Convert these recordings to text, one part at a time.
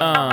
A.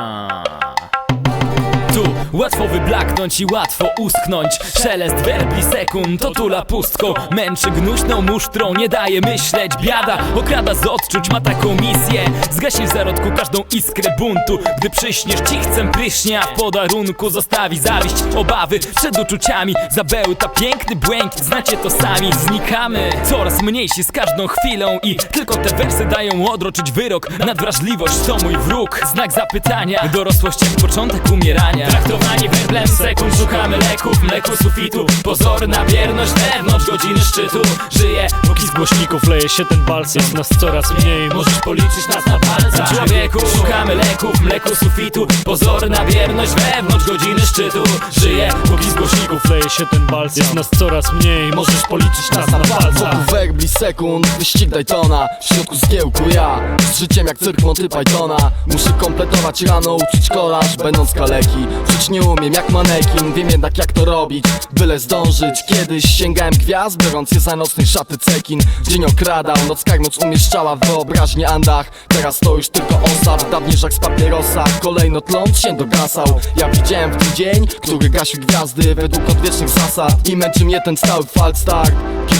Łatwo wyblaknąć i łatwo uschnąć. Szelest werbli sekund otula pustką Męczy gnuśną musztrą, nie daje myśleć. Biada okrada z odczuć, ma taką misję. Zgasi w zarodku każdą iskrę buntu. Gdy przyśniesz cichcem pryśnie, a w podarunku Zostawi zawiść, obawy przed uczuciami. Zabełta piękny błękit, znacie to sami. Znikamy, coraz mniejsi z każdą chwilą I tylko te wersy dają odroczyć wyrok. Nadwrażliwość to mój wróg, znak zapytania. Dorosłość jak początek umierania Traktowani werblem sekund, szukamy leków Mleku sufitu, pozorna bierność Wewnątrz godziny szczytu, żyję póki z głośników Leje się ten bals, jest nas coraz mniej. Możesz policzyć nas na palcach. Człowieku, szukamy leków, mleku sufitu. Pozorna bierność wewnątrz godziny szczytu. Żyję póki z głośników Leje się ten bals, jest nas coraz mniej. Możesz policzyć nas na palcach. Wokół werbli sekund, wyścig Daytona. W środku zgiełku ja, z życiem jak cyrk Monty Pythona. Muszę kompletować rano, uczyć kolaż, będąc kaleki Żyć nie umiem jak manekin, wiem jednak jak to robić Byle zdążyć, kiedyś sięgałem gwiazd Biorąc je za nocnej szaty cekin. Dzień okradał, noc karmiąc umieszczała w wyobraźni Andach. Teraz to już tylko osad, dawniej żak z papierosa. Kolejno tląc się dogasał. Ja widziałem w ten dzień, który gasił gwiazdy Według odwiecznych zasad. I męczy mnie ten stały falstart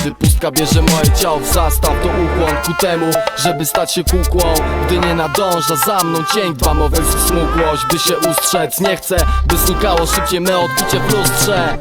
Kiedy pustka bierze moje ciało w zastaw To ukłon ku temu, żeby stać się kukłą Gdy nie nadąża za mną cień. Dbam o wersy smukłość, by się ustrzec. Nie chcę, by znikało szybciej me odbicie w lustrze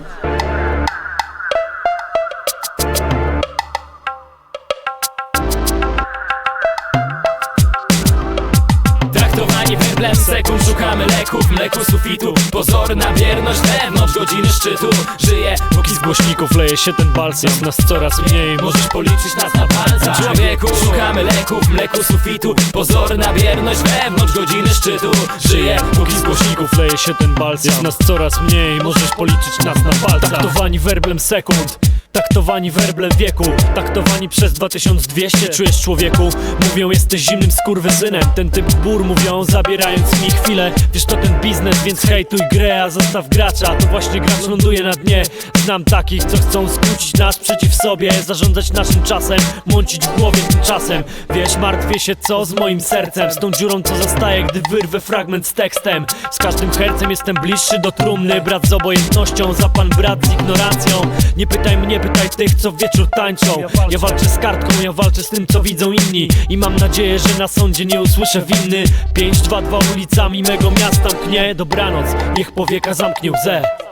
Traktowani werblem sekund Szukamy leków, mleku sufitu. Pozorna bierność wewnątrz godziny szczytu. Żyję póki z Głośników leje się ten bals, jest nas coraz mniej. Możesz policzyć nas na palcach. Człowieku, szukamy leków, mleku sufitu. Pozorna bierność wewnątrz godziny szczytu. Żyję póki z głośników Leje się ten bals, jest nas coraz mniej. Możesz policzyć nas na palcach. Taktowani werblem sekund Taktowani werblem wieku Taktowani przez 2200 Czujesz człowieku? Mówią jesteś zimnym skurwysynem. Ten typ bur mówią zabierając mi chwilę. Wiesz to ten biznes, więc hejtuj grę A zostaw gracza, to właśnie gracz ląduje na dnie. Znam takich, co chcą skrócić nas przeciw sobie Zarządzać naszym czasem, mącić w głowie tymczasem Wiesz, martwię się co z moim sercem. Z tą dziurą co zostaje, gdy wyrwę fragment z tekstem. Z każdym hercem jestem bliższy do trumny. Brat z obojętnością, za pan brat z ignorancją. Nie pytaj mnie, pytaj tych, co wieczór tańczą. Ja walczę z kartką, ja walczę z tym, co widzą inni. I mam nadzieję, że na sądzie nie usłyszę winny. 522 ulicami mego miasta mknie. Dobranoc, niech powieka zamknie łzę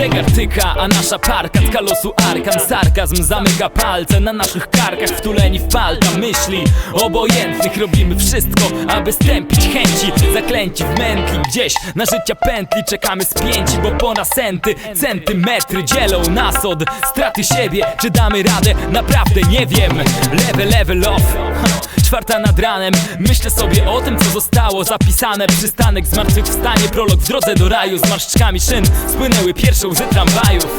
Zegar tyka, a nasza parka tka losu arkan. Sarkazm zamyka palce na naszych karkach Wtuleni w palta myśli obojętnych. Robimy wszystko, aby stępić chęci Zaklęci w mętli. Gdzieś na życia pętli Czekamy spięci, bo po nas centy Centymetry dzielą nas od straty siebie. Czy damy radę? Naprawdę nie wiem. Level, level off Czwarta nad ranem. Myślę sobie o tym, co zostało zapisane. Przystanek zmartwychwstanie, prolog w drodze do raju. Z marszczkami szyn spłynęły pierwsze łzy tramwajów.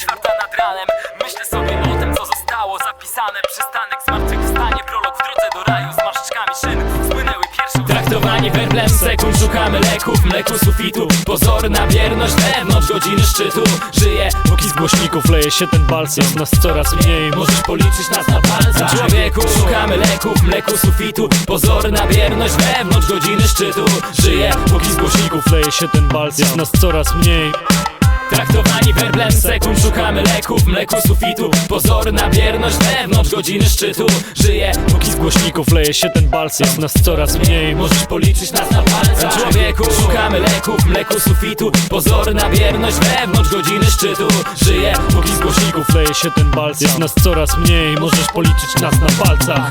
Czwarta nad ranem. Myślę sobie o tym, co zostało zapisane. Przystanek zmartwychwstanie, prolog w drodze do raju Z marszczkami szyn. Spłynęły pierwsze łzy Traktowani werblem sekund. Szukamy leków, mleku sufitu. Pozorna bierność wewnątrz godziny szczytu. Żyję póki z Głośników leje się ten bals, jest nas coraz mniej Możesz policzyć nas na palcach. Człowieku, szukamy leków, mleku sufitu. Pozorna bierność wewnątrz godziny szczytu. Żyję póki z głośników Leje się ten bals, jest nas coraz mniej. Traktowani werblem sekund Szukamy leków, mleku sufitu. Pozorna bierność wewnątrz godziny szczytu. Żyję póki z Głośników leje się ten bals, jest nas coraz mniej. Możesz policzyć nas na palcach. Człowieku, szukamy leków, mleku sufitu. Pozorna bierność wewnątrz godziny szczytu. Żyję póki z głośników Leje się ten bals, jest nas coraz mniej. Możesz policzyć nas na palcach